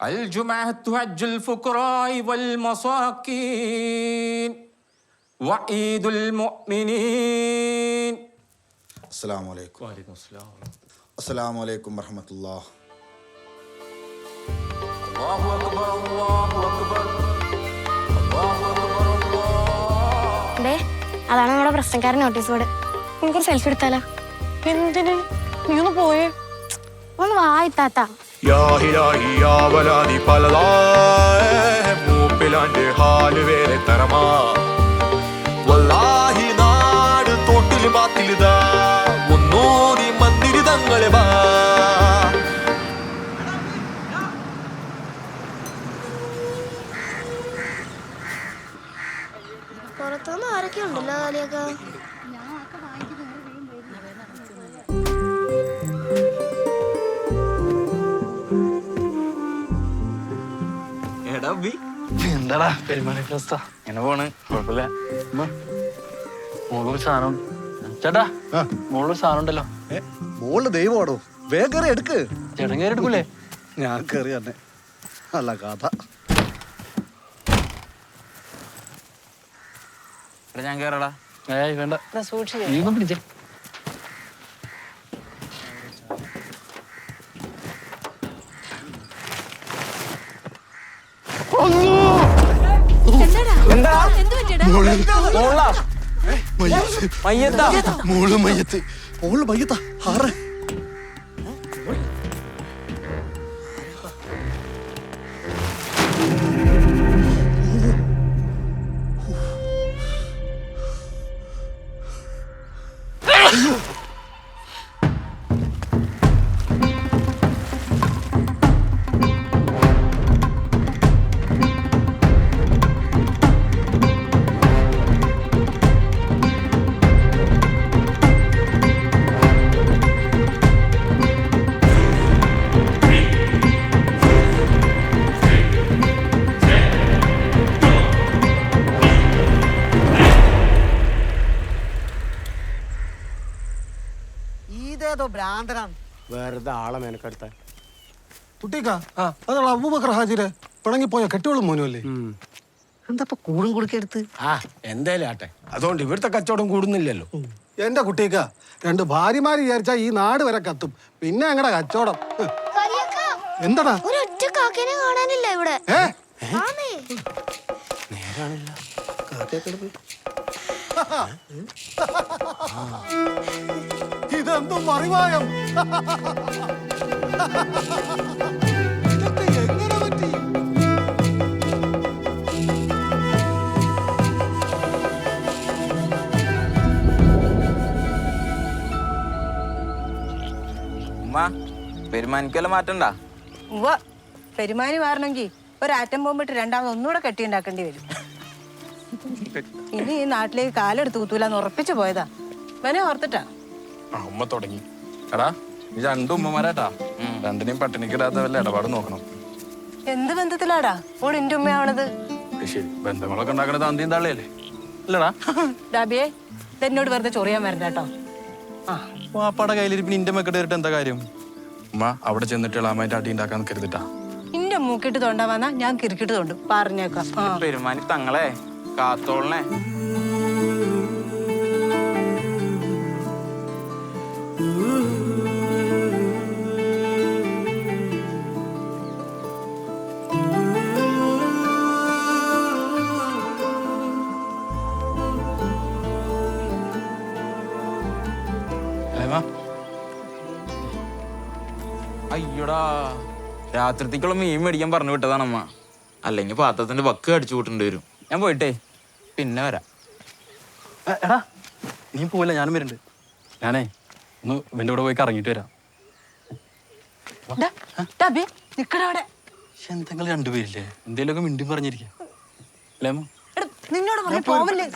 الجمعة تهج الفقراء والمساكين وعيد المؤمنين അസ്സാം വലൈക്കും وعليكم السلام അസ്സാം വലൈക്കും വറഹമത്തുള്ള الله أكبر الله أكبر الله أكبر الله ദേ അതാണ് നമ്മുടെ പ്രശ്നക്കാരൻ നോട്ടീസ് ബോർഡ് നമുക്കൊരു സെൽഫി എടുത്താലോ എന്തിന് നീ ഒന്ന് പോയേ ഒന്ന് വായിത്താത്ത യാഹിലാഹി യാവലാതി പലതാ മൂപ്പിലാന്റെ ഹാൽ വേറെ തരമാ. വല്ലാഹി നാട് തോട്ടിൽ ബാത്തിലിതാ ഒന്നൂതി മന്ദിരിതങ്ങളെ വാ. പുറത്തുനിന്ന് ആരൊക്കെ ഉണ്ടല്ലോ കാലിയൊക്കെ എടാ ബി എന്താടാ പെരുമാറി പ്രസ്ത എങ്ങനെ പോണ്. കുഴപ്പമില്ല. മോളൊരു സാധനം. ചേട്ടാ മോളൊരു സാധനം ഉണ്ടല്ലോ. മോൾ ദൈവമാണോ വേഗം കയറി എടുക്ക്. ചേട്ടൻ കയറി എടുക്കൂലേ? ഞാൻ കയറി തന്നെ അല്ല കഥ. ഞാൻ കയറടാ ഏയ് വേണ്ട. സൂക്ഷിച്ചു നീ ഒന്നും പിടിച്ചേ. മോൾ. മയ്യത്ത്. മോൾ മയ്യത്താ. ആറ്. ഇതേതോ ഭ്രാന്തനാണ്. വെറുതെ ആളെ മെനക്കെടുത്ത. കുട്ടിക്ക അതാണ് അബൂബക്കർ ഹാജിര് പിണങ്ങിപ്പോയ കെട്ടിയോളും മോനും അല്ലേ? എന്താ ഇപ്പൊ കൂടും കുടുക്കെടുത്ത് ആ എന്തായാലും ആട്ടെ. അതുകൊണ്ട് ഇവിടുത്തെ കച്ചവടം കൂടുന്നില്ലല്ലോ. എന്റെ കുട്ടിക്ക രണ്ട് ഭാര്യമാര് വിചാരിച്ചാ ഈ നാട് വരെ കത്തും. പിന്നെ അങ്ങടെ കച്ചവടം. എന്താ എന്താടാ? ഒരു ഒറ്റ കാക്കേനെ കാണാനില്ല ഇവിടെ. ഏ? ആന്നേ. ഇതെന്തും മറിവായം. ഇതൊക്കെ എങ്ങനെ പറ്റി? പെരുമാനിക്കല്ല മാറ്റണ്ട? പെരുമാനി മാറണമെങ്കിൽ ഒരു ആറ്റം ബോംബിട്ട് രണ്ടാമത് ഒന്നുകൂടെ കെട്ടിയുണ്ടാക്കേണ്ടി വരും. ഇനി ഈ നാട്ടിലേക്ക് കാലെടുത്ത് കുത്തൂലെന്ന് ഉറപ്പിച്ചു പോയതാ. ഇവനെ ഓർത്തിട്ടാ? ആ ഉമ്മ തുടങ്ങി. എടാ ഈ രണ്ടു ഉമ്മമാരാട്ടാ. രണ്ടിനെയും പട്ടിണിക്കിടാത്ത വല്ല ഇടപാട് നോക്കണം. എന്ത് ബന്ധത്തിലാടാ? ഓൾ എന്റെ ഉമ്മയാവണത്. ശരി ബന്ധങ്ങളൊക്കെ ഉണ്ടാക്കണത് അന്തിയും തള്ളിയല്ലേ? അല്ലടാ ഡാബിയെ എന്നോട് വെറുതെ ചൊറിയാൻ വരണ്ട കേട്ടോ. ആ. വാപ്പാടെ കയ്യിലിരിപ്പിന് ഇന്റെ മെക്കെട്ട് കയറിട്ട് എന്താ കാര്യം? ഉമ്മ അവിടെ ചെന്നിട്ട് ഇളാമായിട്ട് അടി ഉണ്ടാക്കാൻ കരുതിട്ടാ. ഇന്റെ മൂക്കിട്ട് തൊണ്ടാവാന്നാ ഞാൻ കിരിക്കിട്ട് തൊണ്ട്. പറഞ്ഞേക്കാം. ആ. പെരുമാനി തങ്ങളെ. അല്ലേമാ അയ്യോടാ. രാത്രിത്തേക്കുള്ള മീൻ മേടിക്കാൻ പറഞ്ഞു വിട്ടതാണമ്മ. അല്ലെങ്കിൽ പാത്രത്തിന്റെ വക്ക് അടിച്ചു കൂട്ടേണ്ടി വരും. ഞാൻ പോയിട്ടേ. പിന്നെ വരാം. എ, എടാ നീ പോവില്ല ഞാനും വരുന്നുണ്ട്. ഞാനേ ഒന്ന് ഇവന്റെ കൂടെ പോയി കറങ്ങിട്ട് വരാം. ഡാ, ഡാബിയെ നിക്കടാ അവിടെ. പക്ഷെ എന്തെങ്കിലും രണ്ടുപേരില്ലേ എന്തേലുമൊക്കെ മിണ്ടി പറഞ്ഞിരിക്കാം. അല്ലേ അമ്മ? എടാ, നിന്നോട് പോവല്ലേ?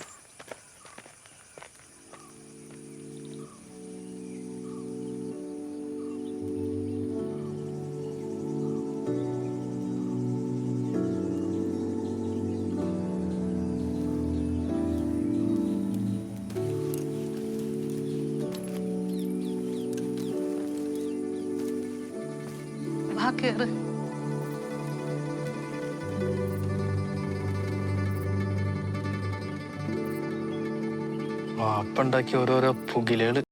കേറ് വാപ്പുണ്ടാക്കിയ ഓരോരോ പുകിലുകൾ.